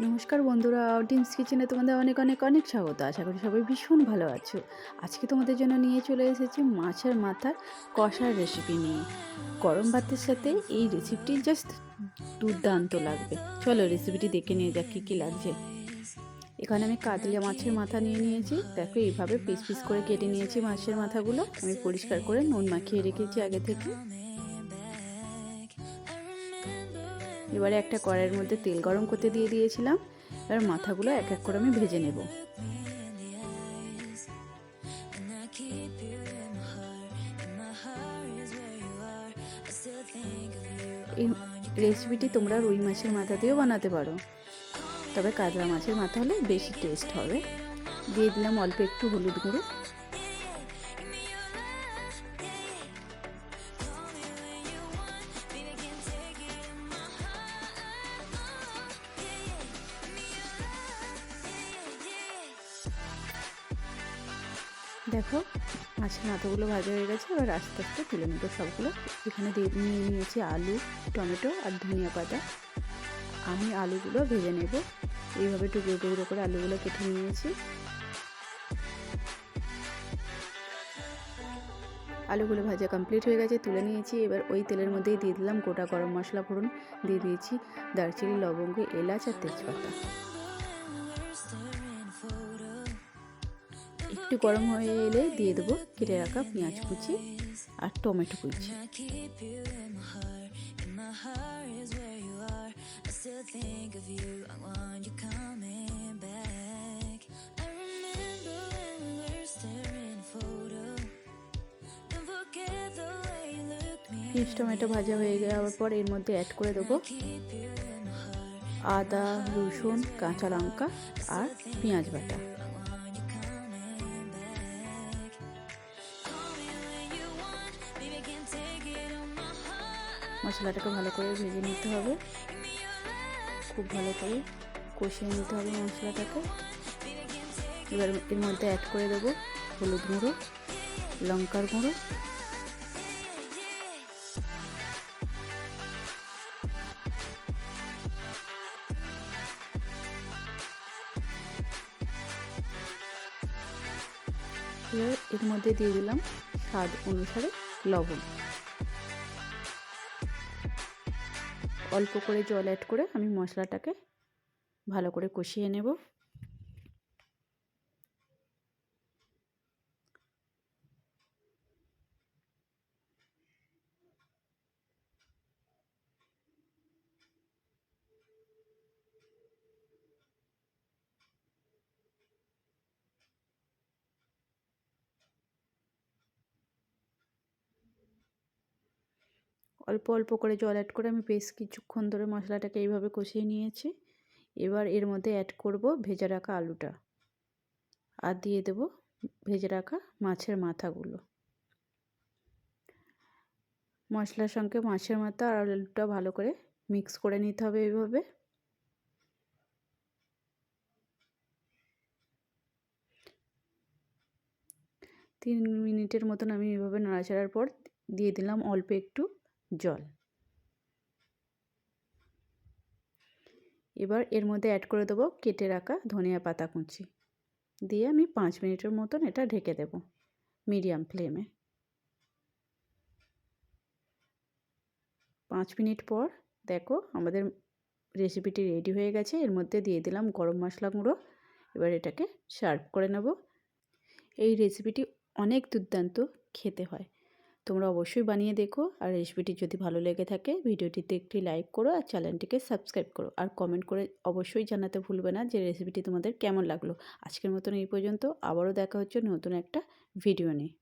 নমস্কার বন্ধুরা আউটিংস কিচেনে তোমাদের অনেক অনেক অনেক স্বাগত। আশা করি সবাই ভীষণ ভালো আছো। আজকে তোমাদের জন্য নিয়ে চলে এসেছি মাছের মাথার কষার রেসিপি নিয়ে। গরম ভাতের সাথে এই রেসিপিটি জাস্ট দুর্দান্ত লাগবে। চলো রেসিপিটি দেখে নিয়ে যাক কী কী লাগছে। এখানে আমি কাতলা মাছের মাথা নিয়ে নিয়েছি। দেখো, এইভাবে পিস পিস করে কেটে নিয়েছি মাছের মাথাগুলো। আমি পরিষ্কার করে নুন মাখিয়ে রেখেছি আগে থেকে। এবারে একটা কড়াইয়ের মধ্যে তেল গরম করতে দিয়ে দিয়েছিলাম। এবার মাথাগুলো এক এক করে আমি ভেজে নেব। এই রেসিপিটি তোমরা রুই মাছের মাথা দিয়েও বানাতে পারো। তবে কাতলা মাছের মাথা হলে বেশি টেস্ট হবে। দিয়ে দিলাম অল্প একটু হলুদ গুঁড়ো। দেখো, মাছের মাথাগুলো ভাজা হয়ে গেছে, এবার আস্তে আস্তে তুলে নেব সবগুলো। এখানে নিয়ে নিয়েছি আলু, টমেটো আর ধনিয়া পাতা। আমি আলুগুলো ভেজে নেব। এইভাবে টুকরো টুকরো করে আলুগুলো কেটে নিয়েছি। আলুগুলো ভাজা কমপ্লিট হয়ে গেছে, তুলে নিয়েছি। এবার ওই তেলের মধ্যেই দিয়ে দিলাম গোটা গরম মশলা ফোড়ন। দিয়ে দিয়েছি দারচিনি, লবঙ্গ, এলাচ আর তেজপাতা। একটু গরম হয়ে এলে দিয়ে দেবো কেটে রাখা পেঁয়াজ কুচি আর টমেটো কুচি। পিস টমেটো ভাজা হয়ে যাওয়ার পর এর মধ্যে অ্যাড করে দেবো আদা, রসুন, কাঁচা লঙ্কা আর পেঁয়াজ বাটা। মশলাটাকে ভালো করে ভেজে নিতে হবে। খুব ভালো করে কষিয়ে নিতে হবে মশলাটাকে। এবার এর মধ্যে অ্যাড করে দেবো হলুদ গুঁড়ো, লঙ্কার গুঁড়ো। এবার এর মধ্যে দিয়ে দিলাম স্বাদ অনুসারে লবণ। অল্প করে জল অ্যাড করে আমি মশলাটাকে ভালো করে কষিয়ে নেব। অল্প অল্প করে জল অ্যাড করে আমি বেশ কিছুক্ষণ ধরে মশলাটাকে এইভাবে কষিয়ে নিয়েছি। এবার এর মধ্যে অ্যাড করব ভেজে রাখা আলুটা। আর দিয়ে দেব ভেজে রাখা মাছের মাথাগুলো। মশলার সঙ্গে মাছের মাথা আর আলুটা ভালো করে মিক্স করে নিতে হবে এইভাবে। তিন মিনিটের মতন আমি এভাবে নাড়াচাড়ার পর দিয়ে দিলাম অল্প একটু। জল। এবার এর মধ্যে অ্যাড করে দেবো কেটে রাখা ধনিয়া পাতা কুচি। দিয়ে আমি পাঁচ মিনিটের মতন এটা ঢেকে দেব মিডিয়াম ফ্লেমে পাঁচ মিনিট পর দেখো আমাদের রেসিপিটি রেডি হয়ে গেছে। এর মধ্যে দিয়ে দিলাম গরম মশলা গুঁড়ো। এবার এটাকে সার্ভ করে নেব। এই রেসিপিটি অনেক দুর্দান্ত খেতে হয়। তোমরা অবশ্যই বানিয়ে দেখো। আর রেসিপিটি যদি ভালো লেগে থাকে, ভিডিওটিতে একটি লাইক করো আর চ্যানেলটিকে সাবস্ক্রাইব করো। আর কমেন্ট করে অবশ্যই জানাতে ভুলবে না যে রেসিপিটি তোমাদের কেমন লাগল। আজকের মতন এই পর্যন্ত। আবারও দেখা হচ্ছে নতুন একটা ভিডিও নিয়ে।